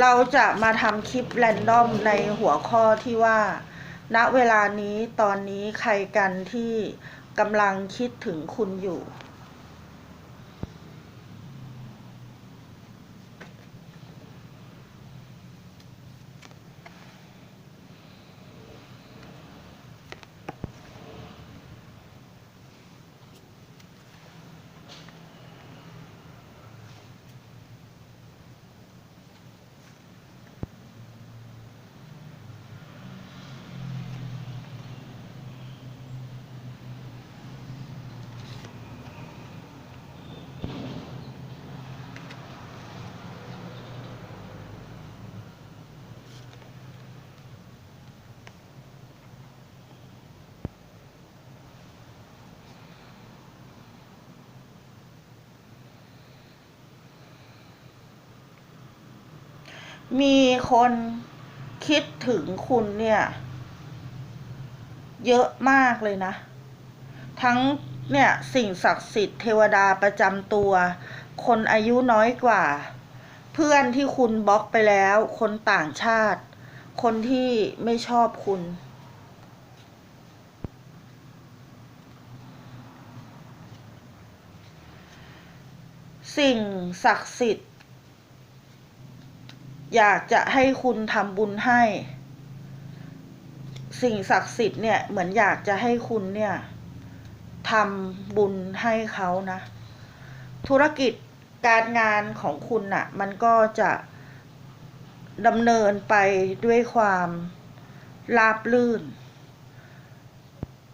เราจะมาทำคลิปแรนดอมในหัวข้อที่ว่า ณเวลานี้ตอนนี้ใครกันที่กำลังคิดถึงคุณอยู่ มีคนคิดถึงคุณเนี่ย เยอะมากเลยนะ ทั้งเนี่ยสิ่งศักดิ์สิทธิ์เทวดาประจำตัว คนอายุน้อยกว่า เพื่อนที่คุณบล็อกไปแล้ว คนต่างชาติ คนที่ไม่ชอบคุณ สิ่งศักดิ์สิทธิ์ อยากจะให้คุณทำบุญให้ สิ่งศักดิ์สิทธิ์เนี่ย เหมือนอยากจะให้คุณเนี่ยทำบุญให้เขานะ ธุรกิจการงานของคุณน่ะ มันก็จะดำเนินไปด้วยความราบลื่น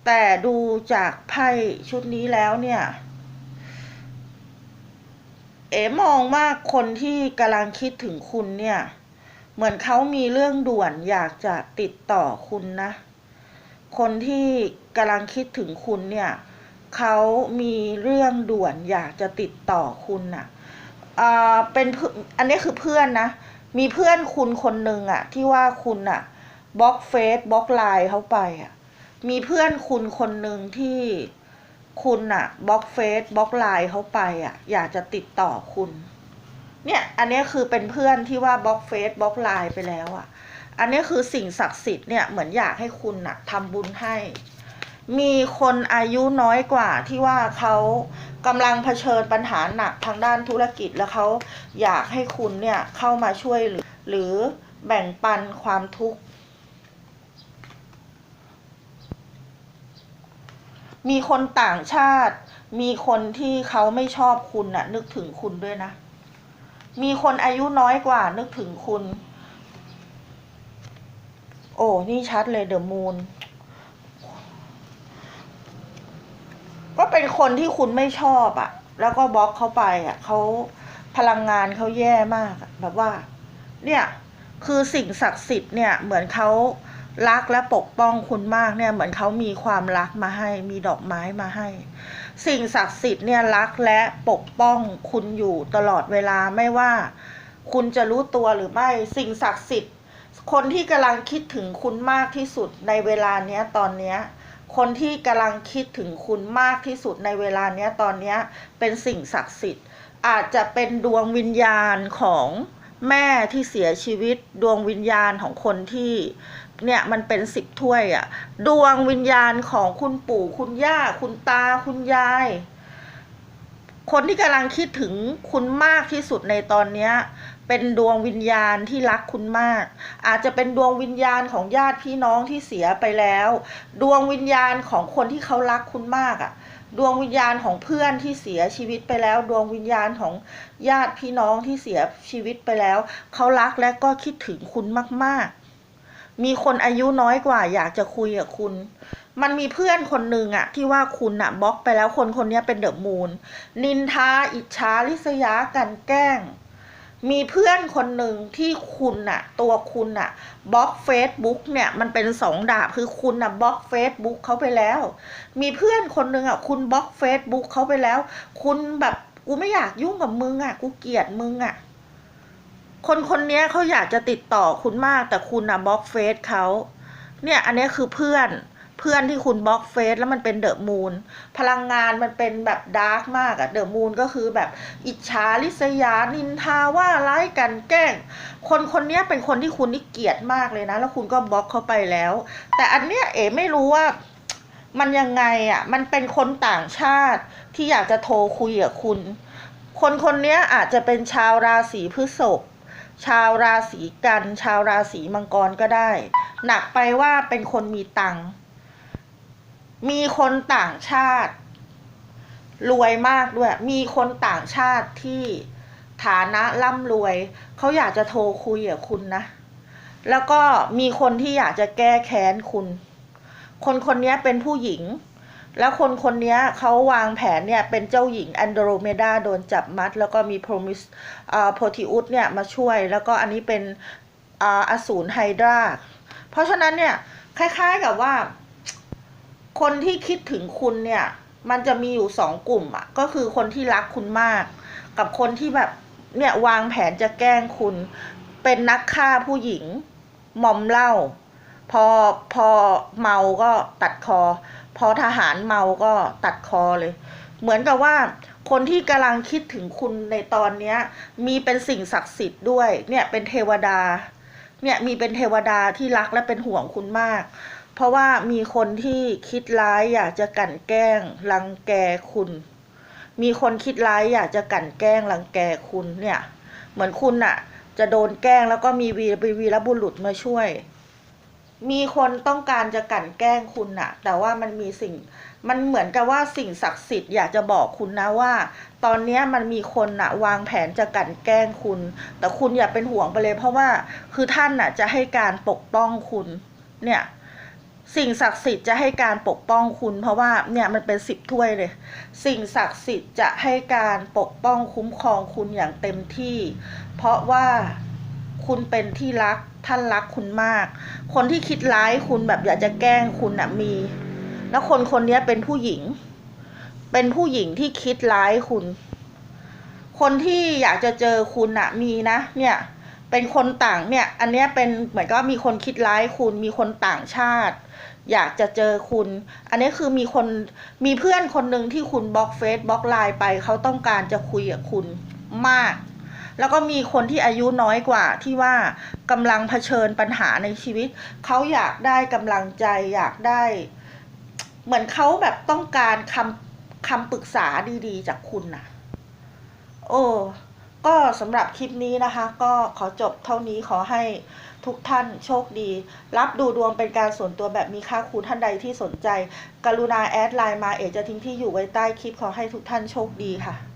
แต่ดูจากไพ่ชุดนี้แล้วเนี่ย เอ๋มองว่าคนที่กำลังคิดถึงคุณเนี่ย เหมือนเขามีเรื่องด่วนอยากจะติดต่อคุณนะ คนที่กำลังคิดถึงคุณเนี่ยเขามีเรื่องด่วนอยากจะติดต่อคุณน่ะอ่าเป็นเพื่อนอันนี้คือเพื่อนนะ มีเพื่อนคุณคนหนึ่งอะที่ว่าคุณอะบล็อกเฟซบล็อกไลน์เขาไปอะมีเพื่อนคุณคนหนึ่งที่ คุณอะบล็อกเฟซบล็อกไลน์เขาไปอะอยากจะติดต่อคุณ เนี่ยอันนี้คือเป็นเพื่อนที่ว่าบล็อกเฟซบล็อกไลน์ไปแล้วอะอันนี้คือสิ่งศักดิ์สิทธิ์เนี่ยเหมือนอยากให้คุณอะทำบุญให้ มีคนอายุน้อยกว่าที่ว่าเขากำลังเผชิญปัญหาหนักทางด้านธุรกิจแล้วเขาอยากให้คุณเนี่ยเข้ามาช่วยหรือหรือแบ่งปันความทุกข์ มีคนต่างชาติ มีคนที่เขาไม่ชอบคุณน่ะ นึกถึงคุณด้วยนะ มีคนอายุน้อยกว่านึกถึงคุณ โอ้ นี่ชัดเลยเดอะมูนก็เป็นคนที่คุณไม่ชอบอะแล้วก็บล็อกเขาไปอะเขาพลังงานเขาแย่มากแบบว่า เนี่ย คือสิ่งศักดิ์สิทธิ์เนี่ย เหมือนเขา รักและปกป้องคุณมากเนี่ยเหมือนเขามีความรักมาให้ มีดอกไม้มาให้ สิ่งศักดิ์สิทธิ์เนี่ยรักและปกป้องคุณอยู่ตลอดเวลาไม่ว่า คุณจะรู้ตัวหรือไม่สิ่งศักดิ์สิทธิ์ คนที่กำลังคิดถึงคุณมากที่สุดในเวลาเนี้ยตอนเนี้ยคนที่กำลังคิดถึงคุณมากที่สุดในเวลาเนี้ยตอนเนี้ยเป็นสิ่งศักดิ์สิทธิ์ อาจจะเป็นดวงวิญญาณของ แม่ที่เสียชีวิตดวงวิญญาณของคนที่เนี่ยมันเป็นสิบถ้วยอะดวงวิญญาณของคุณปู่คุณย่า คุณตาคุณยาย คนที่กำลังคิดถึงคุณมากที่สุดในตอนนี้เป็นดวงวิญญาณที่รักคุณมาก อาจจะเป็นดวงวิญญาณของญาติพี่น้องที่เสียไปแล้ว ดวงวิญญาณของคนที่เขารักคุณมากอะ่ะ ดวงวิญญาณของเพื่อนที่เสียชีวิตไปแล้ว ดวงวิญญาณของญาติพี่น้องที่เสียชีวิตไปแล้ว เขารักและก็คิดถึงคุณมาก ๆ มีคนอายุน้อยกว่า อยากจะคุยกับคุณ มันมีเพื่อนคนหนึ่งอะที่ว่าคุณอะบล็อกไปแล้วคนคนนี้เป็นเดอะมูนนินทาอิจฉาริษยากันแกล้ง มีเพื่อนคนหนึ่งที่คุณน่ะตัวคุณน่ะบล็อกเฟซบุ๊กเนี่ยมันเป็นสองดาบคือคุณน่ะบล็อกเฟซบุ๊กเขาไปแล้ว มีเพื่อนคนหนึ่งอะคุณบล็อกเฟซบุ๊กเขาไปแล้ว คุณแบบกูไม่อยากยุ่งกับมึงอะกูเกลียดมึงอะคนคนนี้เขาอยากจะติดต่อคุณมากแต่คุณน่ะบล็อกเฟซเขาเนี่ยอันนี้คือเพื่อน เพื่อนที่คุณบล็อกเฟซแล้วมันเป็นเดอะมูนพลังงานมันเป็นแบบดาร์กมากอะเดอะมูนก็คือแบบอิจฉาริษยานินทาว่าร้ายกันแกล้ง คนคนนี้เป็นคนที่คุณนี่เกลียดมากเลยนะ แล้วคุณก็บล็อกเขาไปแล้ว แต่อันเนี้ยเอ๋ไม่รู้ว่ามันยังไงอะ มันเป็นคนต่างชาติที่อยากจะโทรคุยกับคุณ คนคนนี้อาจจะเป็นชาวราศีพฤษภ ชาวราศีกัน ชาวราศีมังกรก็ได้ หนักไปว่าเป็นคนมีตังค์ มีคนต่างชาติ รวยมากด้วย มีคนต่างชาติที่ฐานะร่ำรวย เขาอยากจะโทรคุยกับคุณนะ แล้วก็มีคนที่อยากจะแก้แค้นคุณ คนคนนี้เป็นผู้หญิง แล้วคนคนนี้เขาวางแผนเนี่ยเป็นเจ้าหญิงแอนโดโรเมดาโดนจับมัด แล้วก็มีโพรมิสโพธิอุสเนี่ยมาช่วย แล้วก็อันนี้เป็นออสูรไฮดราเพราะฉะนั้นเนี่ยคล้ายๆกับว่า คนที่คิดถึงคุณเนี่ย มันจะมีอยู่สองกลุ่มอะก็คือคนที่รักคุณมาก กับคนที่แบบเนี่ยวางแผนจะแกล้งคุณ เป็นนักฆ่าผู้หญิงมอมเหล้าพอพอเมาก็ตัดคอ พอทหารเมาก็ตัดคอเลย เหมือนกับว่าคนที่กำลังคิดถึงคุณในตอนนี้มีเป็นสิ่งศักดิ์สิทธิ์ด้วย เนี่ยเป็นเทวดา เนี่ยมีเป็นเทวดาที่รักและเป็นห่วงคุณมาก เพราะว่ามีคนที่คิดร้ายอยากจะกลั่นแกล้งรังแกคุณ มีคนคิดร้ายอยากจะกลั่นแกล้งรังแกคุณเนี่ย เหมือนคุณน่ะจะโดนแกล้งแล้วก็มีวีวีรบุรุษมาช่วย มีคนต้องการจะกลั่นแกล้งคุณน่ะแต่ว่ามันมีสิ่ง มันเหมือนกับว่าสิ่งศักดิ์สิทธิ์อยากจะบอกคุณนะว่า ตอนนี้มันมีคนน่ะวางแผนจะกลั่นแกล้งคุณ แต่คุณอย่าเป็นห่วงไปเลย เพราะว่าคือท่านน่ะจะให้การปกป้องคุณ เนี่ย สิ่งศักดิ์สิทธิ์จะให้การปกป้องคุณ เพราะว่าเนี่ยมันเป็นสิบถ้วยเลย สิ่งศักดิ์สิทธิ์จะให้การปกป้องคุ้มครองคุณอย่างเต็มที่ เพราะว่าคุณเป็นที่รักท่านรักคุณมาก คนที่คิดร้ายคุณแบบอยากจะแกล้งคุณน่ะมี แล้วคนคนนี้เป็นผู้หญิง เป็นผู้หญิงที่คิดร้ายคุณ คนที่อยากจะเจอคุณน่ะมีนะ เนี่ย เป็นคนต่างเนี่ย อันเนี้ยเป็นเหมือนก็มีคนคิดร้ายคุณ มีคนต่างชาติ อยากจะเจอคุณ อันนี้คือมีคนมีเพื่อนคนหนึ่งที่คุณบล็อกเฟซบล็อกไลน์ไปเขาต้องการจะคุยกับคุณมาก แล้วก็มีคนที่อายุน้อยกว่าที่ว่ากำลังเผชิญปัญหาในชีวิต เขาอยากได้กำลังใจอยากได้ เหมือนเขาแบบต้องการคำคำปรึกษาดี ๆ จากคุณน่ะโอ้ ก็สำหรับคลิปนี้นะคะ ก็ขอจบเท่านี้ขอให้ทุกท่านโชคดี รับดูดวงเป็นการส่วนตัวแบบมีค่าครูท่านใดที่สนใจ กรุณาแอดไลน์มาเอกจะทิ้งที่อยู่ไว้ใต้คลิปขอให้ทุกท่านโชคดีค่ะ